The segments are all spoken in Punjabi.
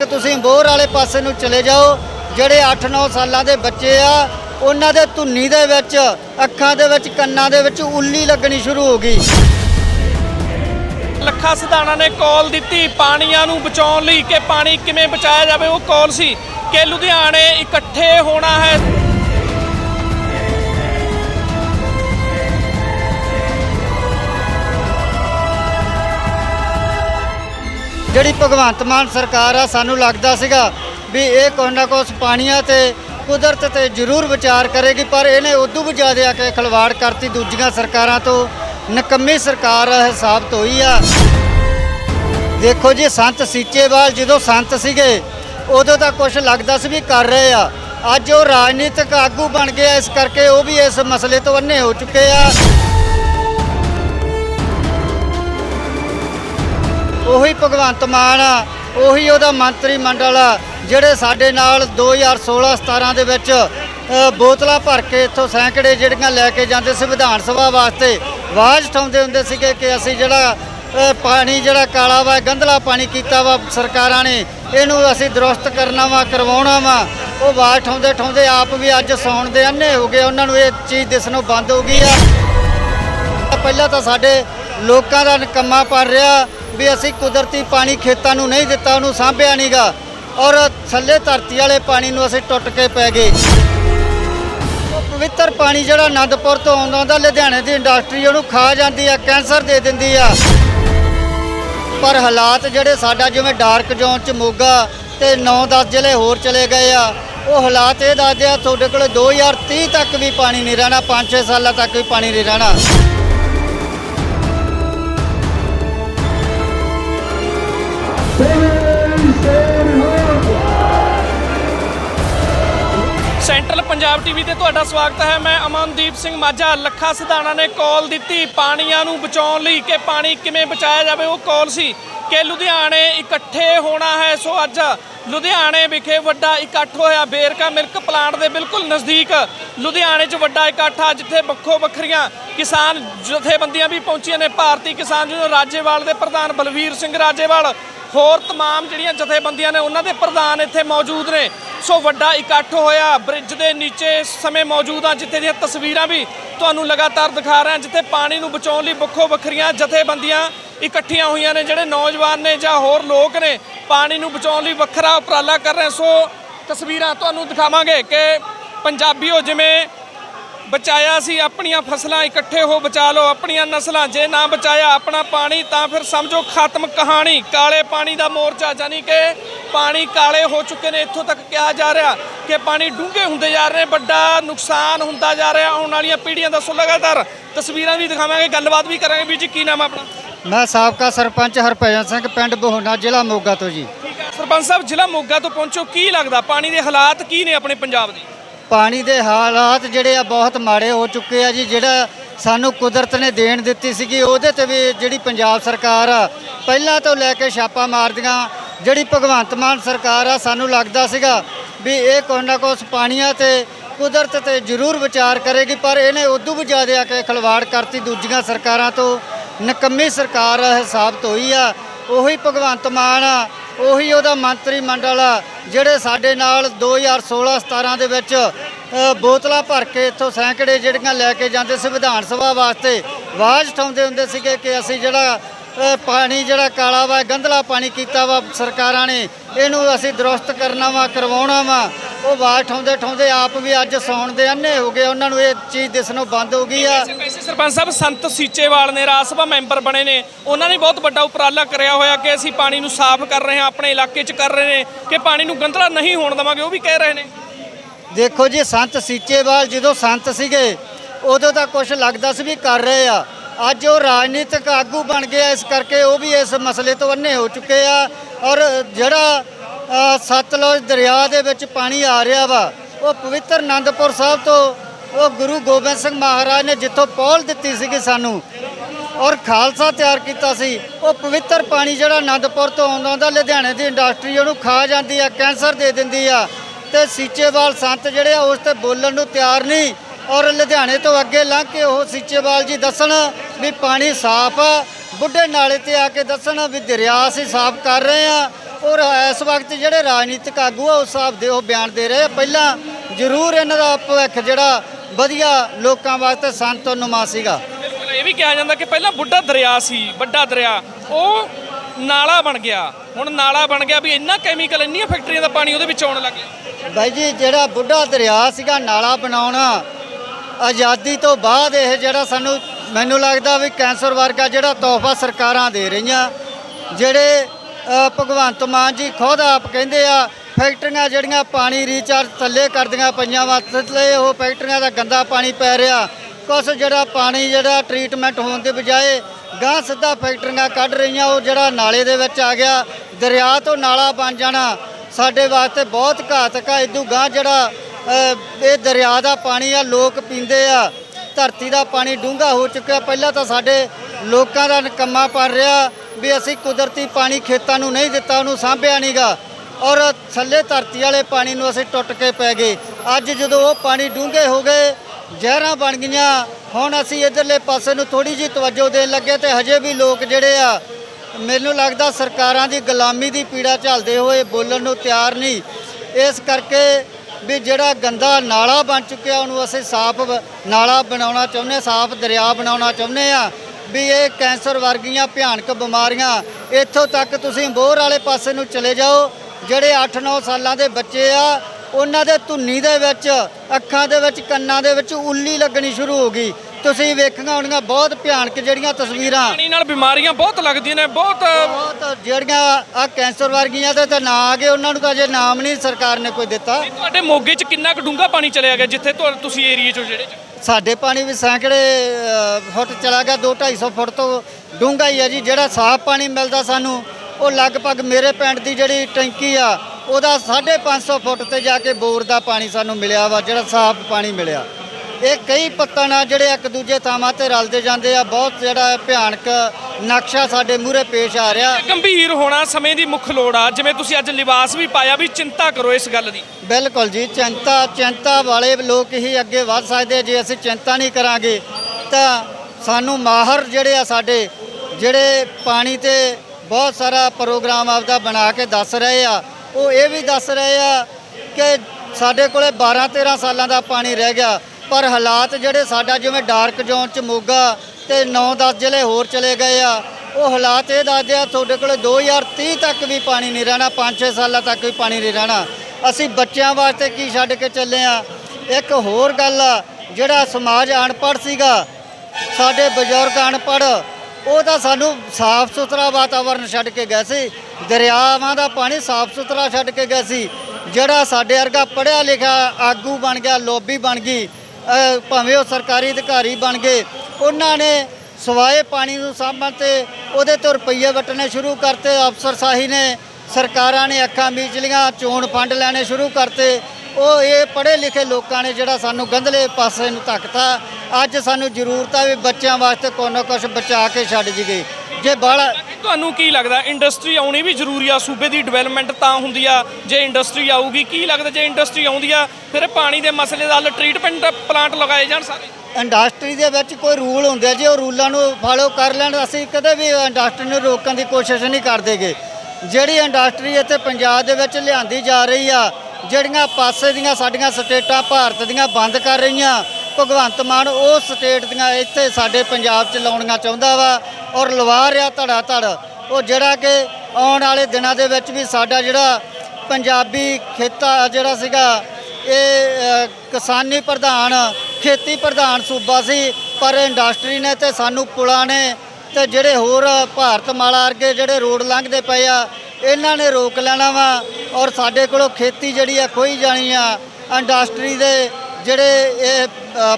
ਤੁਸੀਂ ਬੋਰ ਵਾਲੇ ਪਾਸੇ ਨੂੰ ਚਲੇ ਜਾਓ, ਜਿਹੜੇ 8-9 ਸਾਲਾਂ ਦੇ ਬੱਚੇ ਆ, ਉਹਨਾਂ ਦੇ ਧੁੰਨੀ ਦੇ ਵਿੱਚ, ਅੱਖਾਂ ਦੇ ਵਿੱਚ, ਕੰਨਾਂ ਦੇ ਵਿੱਚ ਉੱਲੀ ਲੱਗਣੀ ਸ਼ੁਰੂ ਹੋ ਗਈ। ਲੱਖਾ ਸਿਧਾਣਾ ਨੇ ਕਾਲ ਦਿੱਤੀ ਪਾਣੀਆਂ ਨੂੰ ਬਚਾਉਣ ਲਈ ਕਿ ਪਾਣੀ ਕਿਵੇਂ ਬਚਾਇਆ ਜਾਵੇ, ਉਹ ਕਾਲ ਸੀ ਕਿ ਲੁਧਿਆਣੇ ਇਕੱਠੇ ਜਿਹੜੀ ਭਗਵੰਤ ਮਾਨ ਸਰਕਾਰ ਆ, ਸਾਨੂੰ ਲੱਗਦਾ ਸੀਗਾ ਵੀ ਇਹ ਕੋਈ ਨਾ ਕੁਛ ਪਾਣੀਆਂ ਤੇ ਕੁਦਰਤ ਤੇ ਜ਼ਰੂਰ ਵਿਚਾਰ ਕਰੇਗੀ, ਪਰ ਇਹਨੇ ਉਦੋਂ ਵੀ ਜ਼ਿਆਦਾ ਆ ਕੇ ਖਲਵਾੜ ਕਰਤੀ, ਦੂਜੀਆਂ ਸਰਕਾਰਾਂ ਤੋਂ। ਨਕੰਮੀ ਸਰਕਾਰ ਇਹ ਸਾਬਤ ਹੋਈ ਆ। ਦੇਖੋ ਜੀ, ਸੰਤ ਸੀਚੇਵਾਲ ਜਦੋਂ ਸੰਤ ਸੀਗੇ, ਉਦੋਂ ਤਾਂ ਕੁਝ ਲੱਗਦਾ ਸੀ ਵੀ ਕਰ ਰਹੇ ਆ। ਅੱਜ ਉਹ ਰਾਜਨੀਤਿਕ ਆਗੂ ਬਣ ਗਿਆ ਇਸ ਕਰਕੇ ਉਹ ਵੀ ਇਸ ਮਸਲੇ ਤੋਂ ਅੰਨੇ ਹੋ ਚੁੱਕੇ ਆ। ਉਹੀ ਭਗਵੰਤ ਮਾਨ ਆ, ਉਹੀ ਉਹਦਾ ਮੰਤਰੀ ਮੰਡਲ ਆ, ਜਿਹੜੇ ਸਾਡੇ ਨਾਲ 2016-17 ਦੇ ਵਿੱਚ ਬੋਤਲਾਂ ਭਰ ਕੇ ਇੱਥੋਂ ਸੈਂਕੜੇ ਜਿਹੜੀਆਂ ਲੈ ਕੇ ਜਾਂਦੇ ਸੀ ਵਿਧਾਨ ਸਭਾ ਵਾਸਤੇ, ਆਵਾਜ਼ ਉਠਾਉਂਦੇ ਹੁੰਦੇ ਸੀਗੇ ਕਿ ਅਸੀਂ ਜਿਹੜਾ ਪਾਣੀ ਜਿਹੜਾ ਕਾਲਾ ਵਾ, ਗੰਧਲਾ ਪਾਣੀ ਕੀਤਾ ਵਾ ਸਰਕਾਰਾਂ ਨੇ, ਇਹਨੂੰ ਅਸੀਂ ਦਰੁਸਤ ਕਰਨਾ ਵਾ, ਕਰਵਾਉਣਾ ਵਾ, ਉਹ ਆਵਾਜ਼ ਉਠਾਉਂਦੇ ਉਠਾਉਂਦੇ ਆਪ ਵੀ ਅੱਜ ਸੌਣ ਦੇ ਅੰਨੇ ਹੋ ਗਏ, ਉਹਨਾਂ ਨੂੰ ਇਹ ਚੀਜ਼ ਦਿਸਣੋਂ ਬੰਦ ਹੋ ਗਈ ਆ। ਪਹਿਲਾਂ ਤਾਂ ਸਾਡੇ ਲੋਕਾਂ ਦਾ ਨਕਮਾ ਪੜ ਰਿਹਾ ਵੀ ਅਸੀਂ ਕੁਦਰਤੀ ਪਾਣੀ ਖੇਤਾਂ ਨੂੰ ਨਹੀਂ ਦਿੱਤਾ, ਉਹਨੂੰ ਸਾਂਭਿਆ ਨਹੀਂਗਾ ਔਰ ਥੱਲੇ ਧਰਤੀ ਵਾਲੇ ਪਾਣੀ ਨੂੰ ਅਸੀਂ ਟੁੱਟ ਕੇ ਪੈ ਗਏ। ਪਵਿੱਤਰ ਪਾਣੀ ਜਿਹੜਾ ਆਨੰਦਪੁਰ ਤੋਂ ਆਉਂਦਾ ਹੁੰਦਾ, ਲੁਧਿਆਣੇ ਦੀ ਇੰਡਸਟਰੀ, ਉਹਨੂੰ ਖਾ ਜਾਂਦੀ ਆ, ਕੈਂਸਰ ਦੇ ਦਿੰਦੀ ਆ। ਪਰ ਹਾਲਾਤ ਜਿਹੜੇ ਸਾਡਾ, ਜਿਵੇਂ ਡਾਰਕ ਜ਼ੋਨ ਚ ਮੋਗਾ ਤੇ 9-10 ਜ਼ਿਲ੍ਹੇ ਹੋਰ ਚਲੇ ਗਏ ਆ, ਉਹ ਹਾਲਾਤ ਇਹ ਦੱਸਦੇ ਆ, ਤੁਹਾਡੇ ਕੋਲੇ 2030 ਤੱਕ ਵੀ ਪਾਣੀ ਨਹੀਂ ਰਹਿਣਾ 5-6 ਸਾਲਾਂ ਤੱਕ ਵੀ ਪਾਣੀ ਨਹੀਂ ਰਹਿਣਾ। Seven, seven, central Punjab TV ਤੇ ਤੁਹਾਡਾ ਸਵਾਗਤ ਹੈ ਮੈਂ ਅਮਨਦੀਪ ਸਿੰਘ ਮਾਝਾ ਲੱਖਾ ਸਿਧਾਣਾ ਨੇ ਕਾਲ ਦਿੱਤੀ ਪਾਣੀਆਂ ਨੂੰ ਬਚਾਉਣ ਲਈ ਕਿ ਪਾਣੀ ਕਿਵੇਂ ਬਚਾਇਆ ਜਾਵੇ ਉਹ ਕਾਲ ਸੀ ਕਿ ਲੁਧਿਆਣੇ ਇਕੱਠੇ ਹੋਣਾ ਹੈ ਸੋ ਅੱਜ ਲੁਧਿਆਣੇ ਵਿਖੇ ਵੱਡਾ ਇਕੱਠ ਹੋਇਆ ਬੇਰਕਾ ਮਿਲਕ ਪਲਾਂਟ ਦੇ ਬਿਲਕੁਲ ਨਜ਼ਦੀਕ ਲੁਧਿਆਣੇ 'ਚ ਵੱਡਾ ਇਕੱਠ ਆ ਜਿੱਥੇ ਵੱਖੋ ਵੱਖਰੀਆਂ ਕਿਸਾਨ ਜਥੇਬੰਦੀਆਂ ਵੀ ਪਹੁੰਚੀਆਂ ਨੇ ਭਾਰਤੀ ਕਿਸਾਨ ਯੂਨੀਅਨ ਰਾਜੇਵਾਲ ਦੇ ਪ੍ਰਧਾਨ ਬਲਵੀਰ ਸਿੰਘ ਰਾਜੇਵਾਲ ਹੋਰ तमाम ਜਿਹੜੀਆਂ ਜਥੇਬੰਦੀਆਂ ਨੇ ਉਹਨਾਂ ਦੇ ਪ੍ਰਧਾਨ ਇੱਥੇ ਮੌਜੂਦ ਨੇ ਸੋ ਵੱਡਾ ਇਕੱਠ ਹੋਇਆ ਬ੍ਰਿਜ ਦੇ ਨੀਚੇ ਇਸ ਸਮੇਂ ਮੌਜੂਦ ਆ, ਜਿੱਥੇ ਦੀਆਂ ਤਸਵੀਰਾਂ ਵੀ ਤੁਹਾਨੂੰ ਲਗਾਤਾਰ ਦਿਖਾ ਰਹੇ ਹਾਂ, ਜਿੱਥੇ ਪਾਣੀ ਨੂੰ ਬਚਾਉਣ ਲਈ ਵੱਖੋ ਵੱਖਰੀਆਂ ਜਥੇਬੰਦੀਆਂ ਇਕੱਠੀਆਂ ਹੋਈਆਂ ਨੇ, ਜਿਹੜੇ ਨੌਜਵਾਨ ਨੇ ਜਾਂ ਹੋਰ ਲੋਕ ਨੇ, ਪਾਣੀ ਨੂੰ ਬਚਾਉਣ ਲਈ ਵੱਖਰਾ ਉਪਰਾਲਾ ਕਰ ਰਹੇ ਸੋ ਤਸਵੀਰਾਂ ਤੁਹਾਨੂੰ ਦਿਖਾਵਾਂਗੇ ਕਿ ਪੰਜਾਬੀਓ ਜਿਵੇਂ ਬਚਾਇਆ ਸੀ ਆਪਣੀਆਂ ਫਸਲਾਂ ਇਕੱਠੇ ਹੋ ਬਚਾ ਲਓ ਆਪਣੀਆਂ ਨਸਲਾਂ ਜੇ ਨਾ ਬਚਾਇਆ ਆਪਣਾ ਪਾਣੀ ਤਾਂ ਫਿਰ ਸਮਝੋ ਖਤਮ ਕਹਾਣੀ। ਕਾਲੇ ਪਾਣੀ ਦਾ ਮੋਰਚਾ ਜਾਨੀ ਕਿ ਪਾਣੀ ਕਾਲੇ ਹੋ ਚੁੱਕੇ ਨੇ ਇੱਥੋਂ ਤੱਕ ਕਿਹਾ ਜਾ ਰਿਹਾ ਕਿ ਪਾਣੀ ਡੂੰਘੇ ਹੁੰਦੇ ਜਾ ਰਹੇ ਨੇ ਵੱਡਾ ਨੁਕਸਾਨ ਹੁੰਦਾ ਜਾ ਰਿਹਾ ਆਉਣ ਵਾਲੀਆਂ ਪੀੜ੍ਹੀਆਂ ਦੱਸੋ ਲਗਾਤਾਰ ਤਸਵੀਰਾਂ ਵੀ ਦਿਖਾਵਾਂਗੇ ਗੱਲਬਾਤ ਵੀ ਕਰਾਂਗੇ। ਵੀਰ ਜੀ ਕੀ ਨਾਮ ਆਪਣਾ? ਮੈਂ ਸਾਬਕਾ ਸਰਪੰਚ ਹਰਭਜਨ ਸਿੰਘ ਪਿੰਡ ਬਹੋਨਾ ਜ਼ਿਲ੍ਹਾ ਮੋਗਾ ਤੋਂ ਜੀ। ਸਰਪੰਚ ਸਾਹਿਬ ਜ਼ਿਲ੍ਹਾ ਮੋਗਾ ਤੋਂ ਪਹੁੰਚੋ ਕੀ ਲੱਗਦਾ? ਪਾਣੀ ਦੇ ਹਾਲਾਤ ਕੀ ਨੇ ਆਪਣੇ ਪੰਜਾਬ ਦੇ? ਪਾਣੀ ਦੇ ਹਾਲਾਤ ਜਿਹੜੇ ਆ ਬਹੁਤ ਮਾੜੇ ਹੋ ਚੁੱਕੇ ਆ ਜੀ, ਜਿਹੜਾ ਸਾਨੂੰ ਕੁਦਰਤ ਨੇ ਦੇਣ ਦਿੱਤੀ ਸੀਗੀ, ਉਹਦੇ ਤੇ ਵੀ ਜਿਹੜੀ ਪੰਜਾਬ ਸਰਕਾਰ ਆ, ਪਹਿਲਾਂ ਤੋਂ ਲੈ ਕੇ ਛਾਪਾ ਮਾਰਦੀਆਂ, ਜਿਹੜੀ ਭਗਵੰਤ ਮਾਨ ਸਰਕਾਰ ਆ, ਸਾਨੂੰ ਲੱਗਦਾ ਸੀਗਾ ਵੀ ਇਹ ਕੋਈ ਨਾ ਕੁਛ ਪਾਣੀਆਂ ਤੇ ਕੁਦਰਤ ਤੇ ਜ਼ਰੂਰ ਵਿਚਾਰ ਕਰੇਗੀ, ਪਰ ਇਹਨੇ ਉਦੋਂ ਵੀ ਜ਼ਿਆਦਾ ਆ ਕੇ ਖਲਵਾੜ ਕਰਤੀ, ਦੂਜੀਆਂ ਸਰਕਾਰਾਂ ਤੋਂ। ਨਕੰਮੀ ਸਰਕਾਰ ਇਹ ਸਾਬਤ ਹੋਈ ਆ। ਉਹੀ ਭਗਵੰਤ ਮਾਨ ਆ, ਉਹੀ ਉਹਦਾ ਮੰਤਰੀ ਮੰਡਲ ਆ ਜਿਹੜੇ ਸਾਡੇ ਨਾਲ 2016-17 ਦੇ ਵਿੱਚ ਬੋਤਲਾਂ ਭਰ ਕੇ ਇੱਥੋਂ ਸੈਂਕੜੇ ਜਿਹੜੀਆਂ ਲੈ ਕੇ ਜਾਂਦੇ ਸੀ ਵਿਧਾਨ ਸਭਾ ਵਾਸਤੇ, ਆਵਾਜ਼ ਉਠਾਉਂਦੇ ਹੁੰਦੇ ਸੀਗੇ ਕਿ ਅਸੀਂ ਜਿਹੜਾ ਪਾਣੀ ਜਿਹੜਾ ਕਾਲਾ ਵਾ, ਗੰਧਲਾ ਪਾਣੀ ਕੀਤਾ ਵਾ ਸਰਕਾਰਾਂ ਨੇ, ਇਹਨੂੰ ਅਸੀਂ ਦਰੁਸਤ ਕਰਨਾ ਵਾ, ਕਰਵਾਉਣਾ ਵਾ। ਉਹ ਆਵਾਜ਼ ਉਠਾਉਂਦੇ ਉਠਾਉਂਦੇ ਆਪ ਵੀ ਅੱਜ ਸੌਣ ਦੇ ਅੰਨੇ ਹੋ ਗਏ। ਉਹਨਾਂ ਨੂੰ ਇਹ ਚੀਜ਼ ਦਿਸਣੋਂ ਬੰਦ ਹੋ ਗਈ ਆ। ਵੈਸੇ ਸਰਪੰਚ ਸਾਹਿਬ ਸੰਤ ਸੀਚੇਵਾਲ ਨੇ ਰਾਜ ਸਭਾ ਮੈਂਬਰ ਬਣੇ ਨੇ ਉਹਨਾਂ ਨੇ ਬਹੁਤ ਵੱਡਾ ਉਪਰਾਲਾ ਕਰਿਆ ਹੋਇਆ ਕਿ ਅਸੀਂ ਪਾਣੀ ਨੂੰ ਸਾਫ਼ ਕਰ ਰਹੇ ਹਾਂ ਆਪਣੇ ਇਲਾਕੇ 'ਚ ਕਰ ਰਹੇ ਨੇ ਕਿ ਪਾਣੀ ਨੂੰ ਗੰਧਲਾ ਨਹੀਂ ਹੋਣ ਦੇਵਾਂਗੇ ਉਹ ਵੀ ਕਹਿ ਰਹੇ ਨੇ। ਦੇਖੋ ਜੀ ਸੰਤ ਸੀਚੇਵਾਲ ਜਦੋਂ ਸੰਤ ਸੀਗੇ ਉਦੋਂ ਤਾਂ ਕੁਝ ਲੱਗਦਾ ਸੀ ਵੀ ਕਰ ਰਹੇ ਆ। ਅੱਜ ਉਹ ਰਾਜਨੀਤਿਕ ਆਗੂ ਬਣ ਗਏ ਆ, ਇਸ ਕਰਕੇ ਉਹ ਵੀ ਇਸ ਮਸਲੇ ਤੋਂ ਅੰਨੇ ਹੋ ਚੁੱਕੇ ਆ। ਔਰ ਜਿਹੜਾ ਸਤਲੁਜ ਦਰਿਆ ਦੇ ਵਿੱਚ ਪਾਣੀ ਆ ਰਿਹਾ ਵਾ। ਉਹ ਪਵਿੱਤਰ ਆਨੰਦਪੁਰ ਸਾਹਿਬ ਤੋਂ ਉਹ ਗੁਰੂ ਗੋਬਿੰਦ ਸਿੰਘ ਮਹਾਰਾਜ ਨੇ ਜਿੱਥੋਂ ਪੌਲ ਦਿੱਤੀ ਸੀਗੀ ਸਾਨੂੰ ਔਰ ਖਾਲਸਾ ਤਿਆਰ ਕੀਤਾ ਸੀ। ਉਹ ਪਵਿੱਤਰ ਪਾਣੀ ਜਿਹੜਾ ਆਨੰਦਪੁਰ ਤੋਂ ਆਉਂਦਾ ਹੁੰਦਾ, ਲੁਧਿਆਣੇ ਦੀ ਇੰਡਸਟਰੀ, ਉਹਨੂੰ ਖਾ ਜਾਂਦੀ ਆ, ਕੈਂਸਰ ਦੇ ਦਿੰਦੀ ਆ ਤੇ ਸੀਚੇਵਾਲ ਸੰਤ ਜਿਹੜੇ ਆ, ਉਸ ਤੇ ਬੋਲਣ ਨੂੰ ਤਿਆਰ ਨਹੀਂ ਔਰ ਲੁਧਿਆਣੇ ਤੋਂ ਅੱਗੇ ਲੰਘ ਕੇ ਉਹ ਸੀਚੇਵਾਲ ਜੀ ਦੱਸਣ ਵੀ ਪਾਣੀ ਸਾਫ਼ ਆ ਬੁੱਢੇ ਨਾਲੇ ਤੇ ਆ ਕੇ ਦੱਸਣ ਵੀ ਦਰਿਆ ਅਸੀਂ ਸਾਫ਼ ਕਰ ਰਹੇ ਆ ਔਰ ਇਸ ਵਕਤ ਜਿਹੜੇ ਰਾਜਨੀਤਿਕ ਆਗੂ ਆ ਉਸ ਹਿਸਾਬ ਦੇ ਉਹ ਬਿਆਨ ਦੇ ਰਹੇ ਆ। ਪਹਿਲਾਂ ਜ਼ਰੂਰ ਇਹਨਾਂ ਦਾ ਭਵਿੱਖ ਜਿਹੜਾ ਵਧੀਆ ਲੋਕਾਂ ਵਾਸਤੇ ਸੰਤ ਨੁਮਾ ਸੀਗਾ। ਬਿਲਕੁਲ ਇਹ ਵੀ ਕਿਹਾ ਜਾਂਦਾ ਕਿ ਪਹਿਲਾਂ ਬੁੱਢਾ ਦਰਿਆ ਸੀ ਵੱਡਾ ਦਰਿਆ। ਉਹ ਨਾਲਾ ਬਣ ਗਿਆ। ਹੁਣ ਨਾਲਾ ਬਣ ਗਿਆ ਵੀ ਇੰਨਾ ਕੈਮੀਕਲ ਇੰਨੀਆਂ ਫੈਕਟਰੀਆਂ ਦਾ ਪਾਣੀ ਉਹਦੇ ਵਿੱਚ ਆਉਣ ਲੱਗ ਗਿਆ। ਬਾਈ ਜੀ ਜਿਹੜਾ ਬੁੱਢਾ ਦਰਿਆ ਸੀਗਾ ਨਾਲਾ ਬਣਾਉਣਾ ਆਜ਼ਾਦੀ ਤੋਂ ਬਾਅਦ ਇਹ ਜਿਹੜਾ ਸਾਨੂੰ ਮੈਨੂੰ ਲੱਗਦਾ ਵੀ ਕੈਂਸਰ ਵਰਗਾ ਜਿਹੜਾ ਤੋਹਫਾ ਸਰਕਾਰਾਂ ਦੇ ਰਹੀਆਂ, ਜਿਹੜੇ ਭਗਵੰਤ ਮਾਨ ਜੀ ਖੁਦ ਆਪ ਕਹਿੰਦੇ ਆ, ਫੈਕਟਰੀਆਂ ਜਿਹੜੀਆਂ ਪਾਣੀ ਰੀਚਾਰਜ ਥੱਲੇ ਕਰਦੀਆਂ ਪਈਆਂ ਵਾ, ਥੱਲੇ ਉਹ ਫੈਕਟਰੀਆਂ ਦਾ ਗੰਦਾ ਪਾਣੀ ਪੈ ਰਿਹਾ, ਕੁਛ ਜਿਹੜਾ ਪਾਣੀ ਜਿਹੜਾ ਟ੍ਰੀਟਮੈਂਟ ਹੋਣ ਦੇ ਬਜਾਏ ਗਾਂ ਸਿੱਧਾ ਫੈਕਟਰੀਆਂ ਕੱਢ ਰਹੀਆਂ, ਉਹ ਜਿਹੜਾ ਨਾਲੇ ਦੇ ਵਿੱਚ ਆ ਗਿਆ, ਦਰਿਆ ਤੋਂ ਨਾਲਾ ਬਣ ਜਾਣਾ, ਸਾਡੇ ਵਾਸਤੇ ਬਹੁਤ ਘਾਤਕ ਆ ਇਦੋਂ ਗਾਂ ਜਿਹੜਾ ਇਹ ਦਰਿਆ ਦਾ ਪਾਣੀ ਆ, ਲੋਕ ਪੀਂਦੇ ਆ ਧਰਤੀ ਦਾ ਪਾਣੀ ਡੂੰਘਾ ਹੋ ਚੁੱਕਿਆ। ਪਹਿਲਾਂ ਤਾਂ ਸਾਡੇ ਲੋਕਾਂ ਦਾ ਨਕਮਾ ਪੜ ਰਿਹਾ ਵੀ ਅਸੀਂ ਕੁਦਰਤੀ ਪਾਣੀ ਖੇਤਾਂ ਨੂੰ ਨਹੀਂ ਦਿੱਤਾ, ਉਹਨੂੰ ਸਾਂਭਿਆ ਨਹੀਂਗਾ ਔਰ ਥੱਲੇ ਧਰਤੀ ਵਾਲੇ ਪਾਣੀ ਨੂੰ ਅਸੀਂ ਟੁੱਟ ਕੇ ਪੈ ਗਏ। ਅੱਜ ਜਦੋਂ ਉਹ ਪਾਣੀ ਡੂੰਘੇ ਹੋ ਗਏ, ਜ਼ਹਿਰਾਂ ਬਣ ਗਈਆਂ। ਹੁਣ ਅਸੀਂ ਇਧਰਲੇ ਪਾਸੇ ਨੂੰ ਥੋੜੀ ਜਿਹੀ ਤਵੱਜੋ ਦੇਣ ਲੱਗੇ ਤੇ ਹਜੇ ਵੀ ਲੋਕ ਜਿਹੜੇ ਆ, ਮੈਨੂੰ ਲੱਗਦਾ ਸਰਕਾਰਾਂ ਦੀ ਗੁਲਾਮੀ ਦੀ ਪੀੜਾ ਝੱਲਦੇ ਹੋਏ ਬੋਲਣ ਨੂੰ ਤਿਆਰ ਨਹੀਂ। ਇਸ ਕਰਕੇ ਵੀ ਜਿਹੜਾ ਗੰਦਾ ਨਾਲਾ ਬਣ ਚੁੱਕਿਆ, ਉਹਨੂੰ ਅਸੀਂ ਸਾਫ਼ ਨਾਲਾ ਬਣਾਉਣਾ ਚਾਹੁੰਦੇ ਸਾਫ਼ ਦਰਿਆ ਬਣਾਉਣਾ ਚਾਹੁੰਦੇ ਆ ਵੀ ਇਹ ਕੈਂਸਰ ਵਰਗੀਆਂ ਭਿਆਨਕ ਬਿਮਾਰੀਆਂ ਇੱਥੋਂ ਤੱਕ ਤੁਸੀਂ ਬੋਰ ਵਾਲੇ ਪਾਸੇ ਨੂੰ ਚਲੇ ਜਾਓ, ਜਿਹੜੇ 8-9 ਸਾਲਾਂ ਦੇ ਬੱਚੇ ਆ, ਉਹਨਾਂ ਦੇ ਧੁੰਨੀ ਦੇ ਵਿੱਚ, ਅੱਖਾਂ ਦੇ ਵਿੱਚ, ਕੰਨਾਂ ਦੇ ਵਿੱਚ ਉੱਲੀ ਲੱਗਣੀ ਸ਼ੁਰੂ ਹੋ ਗਈ। ਤੁਸੀਂ ਵੇਖੀਆਂ ਹੋਣਗੀਆਂ ਬਹੁਤ ਭਿਆਨਕ ਜਿਹੜੀਆਂ ਤਸਵੀਰਾਂ। ਪਾਣੀ ਨਾਲ ਬਿਮਾਰੀਆਂ ਬਹੁਤ ਲੱਗਦੀਆਂ ਨੇ ਬਹੁਤ ਬਹੁਤ ਜਿਹੜੀਆਂ ਆ ਕੈਂਸਰ ਵਰਗੀਆਂ ਦੇ ਤਾਂ ਨਾਂ ਆ ਗਏ ਉਹਨਾਂ ਨੂੰ ਤਾਂ ਅਜੇ ਨਾਮ ਨਹੀਂ ਸਰਕਾਰ ਨੇ ਕੋਈ ਦਿੱਤਾ। ਤੁਹਾਡੇ ਮੋਗੇ 'ਚ ਕਿੰਨਾ ਕੁ ਡੂੰਘਾ ਪਾਣੀ ਚਲਿਆ ਗਿਆ ਜਿੱਥੇ ਤੁਹਾ- ਤੁਸੀਂ ਏਰੀਏ 'ਚੋਂ ਜਿਹੜੇ 'ਚ? ਸਾਡੇ ਪਾਣੀ ਵੀ ਸੈਂਕੜੇ ਅ, ਫੁੱਟ ਚਲਾ ਗਿਆ 2-250 ਫੁੱਟ ਤੋਂ ਡੂੰਘਾ ਹੀ ਹੈ ਜੀ। ਜਿਹੜਾ ਸਾਫ਼ ਪਾਣੀ ਮਿਲਦਾ ਸਾਨੂੰ ਉਹ ਲਗਭਗ ਮੇਰੇ ਪਿੰਡ ਦੀ ਜਿਹੜੀ ਟੈਂਕੀ ਆ ਉਹਦਾ 550 ਫੁੱਟ ਤੇ ਜਾ ਕੇ ਬੋਰ ਦਾ ਪਾਣੀ ਸਾਨੂੰ ਮਿਲਿਆ ਵਾ ਜਿਹੜਾ ਸਾਫ਼ ਪਾਣੀ ਮਿਲਿਆ। ਇਹ ਕਈ ਪੱਤਣ ਆ ਜਿਹੜੇ ਇੱਕ ਦੂਜੇ ਥਾਵਾਂ ਤੇ ਰਲਦੇ ਜਾਂਦੇ ਆ ਬਹੁਤ ਜਿਹੜਾ ਭਿਆਨਕ ਨਕਸ਼ਾ ਸਾਡੇ ਮੂਹਰੇ ਪੇਸ਼ ਆ ਰਿਹਾ ਗੰਭੀਰ ਹੋਣਾ ਸਮੇਂ ਦੀ ਮੁੱਖ ਲੋੜ ਆ ਜਿਵੇਂ ਤੁਸੀਂ ਅੱਜ ਲਿਬਾਸ ਵੀ ਪਾਇਆ ਵੀ ਚਿੰਤਾ ਕਰੋ ਇਸ ਗੱਲ ਦੀ ਬਿਲਕੁਲ ਜੀ ਚਿੰਤਾ ਚਿੰਤਾ ਵਾਲੇ ਲੋਕ ਹੀ ਅੱਗੇ ਵੱਧ ਸਕਦੇ ਆ। ਜੇ ਅਸੀਂ ਚਿੰਤਾ ਨਹੀਂ ਕਰਾਂਗੇ ਤਾਂ ਸਾਨੂੰ ਮਾਹਰ ਜਿਹੜੇ ਆ ਸਾਡੇ ਜਿਹੜੇ ਪਾਣੀ ਤੇ ਬਹੁਤ ਸਾਰਾ ਪ੍ਰੋਗਰਾਮ ਆਪਦਾ ਬਣਾ ਕੇ ਦੱਸ ਰਹੇ ਆ ਉਹ ਇਹ ਵੀ ਦੱਸ ਰਹੇ ਆ ਕਿ ਸਾਡੇ ਕੋਲੇ 12 13 ਸਾਲਾਂ ਦਾ ਪਾਣੀ ਰਹਿ ਗਿਆ ਪਰ ਹਾਲਾਤ ਜਿਹੜੇ ਸਾਡਾ ਜਿਵੇਂ ਡਾਰਕ ਜ਼ੋਨ ਚ ਮੋਗਾ ਤੇ 9-10 ਜ਼ਿਲ੍ਹੇ ਹੋਰ ਚਲੇ ਗਏ ਆ, ਉਹ ਹਾਲਾਤ ਇਹ ਦੱਸਦੇ ਆ, ਤੁਹਾਡੇ ਕੋਲੇ 2030 ਤੱਕ ਵੀ ਪਾਣੀ ਨਹੀਂ ਰਹਿਣਾ 5-6 ਸਾਲਾਂ ਤੱਕ ਵੀ ਪਾਣੀ ਨਹੀਂ ਰਹਿਣਾ। ਅਸੀਂ ਬੱਚਿਆਂ ਵਾਸਤੇ ਕੀ ਛੱਡ ਕੇ ਚੱਲੇ ਆ? ਇੱਕ ਹੋਰ ਗੱਲ ਆ, ਜਿਹੜਾ ਸਮਾਜ ਅਨਪੜ੍ਹ ਸੀਗਾ, ਸਾਡੇ ਬਜ਼ੁਰਗ ਅਨਪੜ੍ਹ, ਉਹ ਤਾਂ ਸਾਨੂੰ ਸਾਫ਼ ਸੁਥਰਾ ਵਾਤਾਵਰਨ ਛੱਡ ਕੇ ਗਏ ਸੀ। ਦਰਿਆਵਾਂ ਦਾ ਪਾਣੀ ਸਾਫ਼ ਸੁਥਰਾ ਛੱਡ ਕੇ ਗਏ ਸੀ। ਜਿਹੜਾ ਸਾਡੇ ਵਰਗਾ ਪੜ੍ਹਿਆ ਲਿਖਿਆ ਆਗੂ ਬਣ ਗਿਆ, ਲੋਬੀ ਬਣ ਗਈ ਭਾਵੇਂ ਉਹ ਸਰਕਾਰੀ ਅਧਿਕਾਰੀ ਬਣ ਗਏ, ਉਹਨਾਂ ਨੇ ਸਵਾਏ ਪਾਣੀ ਨੂੰ ਸਾਂਭਣ ਤੇ ਉਹਦੇ ਤੋਂ ਰੁਪਈਏ ਵਟਣੇ ਸ਼ੁਰੂ ਕਰਤੇ। ਅਫਸਰਸ਼ਾਹੀ ਨੇ, ਸਰਕਾਰਾਂ ਨੇ ਅੱਖਾਂ ਮੀਚ ਚੋਣ ਫੰਡ ਲੈਣੇ ਸ਼ੁਰੂ ਕਰਤੇ। ਉਹ ਇਹ ਪੜ੍ਹੇ ਲਿਖੇ ਲੋਕਾਂ ਨੇ ਜਿਹੜਾ ਸਾਨੂੰ ਗੰਧਲੇ ਪਾਸੇ ਨੂੰ ਧੱਕਤਾ। ਅੱਜ ਸਾਨੂੰ ਜ਼ਰੂਰਤ ਆ ਵੀ ਬੱਚਿਆਂ ਵਾਸਤੇ ਕੋਈ ਨਾ ਕੁਛ ਬਚਾ ਕੇ ਛੱਡ ਜੀਗੇ ਜੇ ਬਾਹਲਾ ਤੁਹਾਨੂੰ ਕੀ ਲੱਗਦਾ ਇੰਡਸਟਰੀ ਆਉਣੀ ਵੀ ਜ਼ਰੂਰੀ ਆ? ਸੂਬੇ ਦੀ ਡਿਵੈਲਪਮੈਂਟ ਤਾਂ ਹੁੰਦੀ ਆ ਜੇ ਇੰਡਸਟਰੀ ਆਊਗੀ ਕੀ ਲੱਗਦਾ ਜੇ ਇੰਡਸਟਰੀ ਆਉਂਦੀ ਆ ਫਿਰ ਪਾਣੀ ਦੇ ਮਸਲੇ ਦਾ ਹੱਲ ਟ੍ਰੀਟਮੈਂਟ ਪਲਾਂਟ ਲਗਾਏ ਜਾਣ ਸਾਰੇ? ਇੰਡਸਟਰੀ ਦੇ ਵਿੱਚ ਕੋਈ ਰੂਲ ਹੁੰਦੇ ਜੇ ਉਹ ਰੂਲਾਂ ਨੂੰ ਫਾਲੋ ਕਰ ਲੈਣ ਅਸੀਂ ਕਦੇ ਵੀ ਇੰਡਸਟਰੀ ਨੂੰ ਰੋਕਣ ਦੀ ਕੋਸ਼ਿਸ਼ ਨਹੀਂ ਕਰਦੇਗੇ। ਜਿਹੜੀ ਇੰਡਸਟਰੀ ਇੱਥੇ ਪੰਜਾਬ ਦੇ ਵਿੱਚ ਲਿਆਂਦੀ ਜਾ ਰਹੀ ਆ ਜਿਹੜੀਆਂ ਪਾਸੇ ਦੀਆਂ ਸਾਡੀਆਂ ਸਟੇਟਾਂ ਭਾਰਤ ਦੀਆਂ ਬੰਦ ਕਰ ਰਹੀਆਂ ਭਗਵੰਤ ਮਾਨ ਉਹ ਸਟੇਟ ਦੀਆਂ ਇੱਥੇ ਸਾਡੇ ਪੰਜਾਬ 'ਚ ਲਾਉਣੀਆਂ ਚਾਹੁੰਦਾ ਵਾ ਔਰ ਲਵਾ ਰਿਹਾ ਧੜਾ ਧੜ। ਉਹ ਜਿਹੜਾ ਕਿ ਆਉਣ ਵਾਲੇ ਦਿਨਾਂ ਦੇ ਵਿੱਚ ਵੀ ਸਾਡਾ ਜਿਹੜਾ ਪੰਜਾਬੀ ਖੇਤਾ ਜਿਹੜਾ ਸੀਗਾ, ਇਹ ਕਿਸਾਨੀ ਪ੍ਰਧਾਨ, ਖੇਤੀ ਪ੍ਰਧਾਨ ਸੂਬਾ ਸੀ, ਪਰ ਇੰਡਸਟਰੀ ਨੇ ਤੇ ਸਾਨੂੰ ਪੁਲਾਂ ਨੇ ਤੇ ਜਿਹੜੇ ਹੋਰ ਭਾਰਤ ਮਾਲਾ ਵਰਗੇ ਜਿਹੜੇ ਰੋਡ ਲੰਘਦੇ ਪਏ ਆ, ਇਹਨਾਂ ਨੇ ਰੋਕ ਲੈਣਾ ਵਾ ਔਰ ਸਾਡੇ ਕੋਲੋਂ ਖੇਤੀ ਜਿਹੜੀ ਆ ਖੋਈ ਜਾਣੀ ਆ ਇੰਡਸਟਰੀ ਦੇ ਜਿਹੜੇ ਇਹ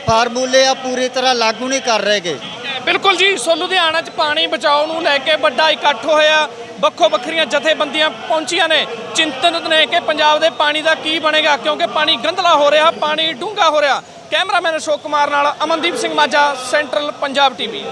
ਫਾਰਮੂਲੇ ਆ ਪੂਰੀ ਤਰ੍ਹਾਂ ਲਾਗੂ ਨਹੀਂ ਕਰ ਰਹੇਗੇ। ਬਿਲਕੁਲ ਜੀ ਸੋ ਲੁਧਿਆਣਾ 'ਚ ਪਾਣੀ ਬਚਾਓ ਨੂੰ ਲੈ ਕੇ ਵੱਡਾ ਇਕੱਠ ਹੋਇਆ। ਵੱਖੋ ਵੱਖਰੀਆਂ ਜਥੇਬੰਦੀਆਂ ਪਹੁੰਚੀਆਂ ਨੇ। ਚਿੰਤਨਤ ਨੇ ਕਿ ਪੰਜਾਬ ਦੇ ਪਾਣੀ ਦਾ ਕੀ ਬਣੇਗਾ, ਕਿਉਂਕਿ ਪਾਣੀ ਗੰਧਲਾ ਹੋ ਰਿਹਾ, ਪਾਣੀ ਡੂੰਘਾ ਹੋ ਰਿਹਾ। ਕੈਮਰਾਮੈਨ ਅਸ਼ੋਕ ਕੁਮਾਰ ਨਾਲ ਅਮਨਦੀਪ ਸਿੰਘ ਮਾਝਾ, ਸੈਂਟਰਲ ਪੰਜਾਬ ਟੀਵੀ।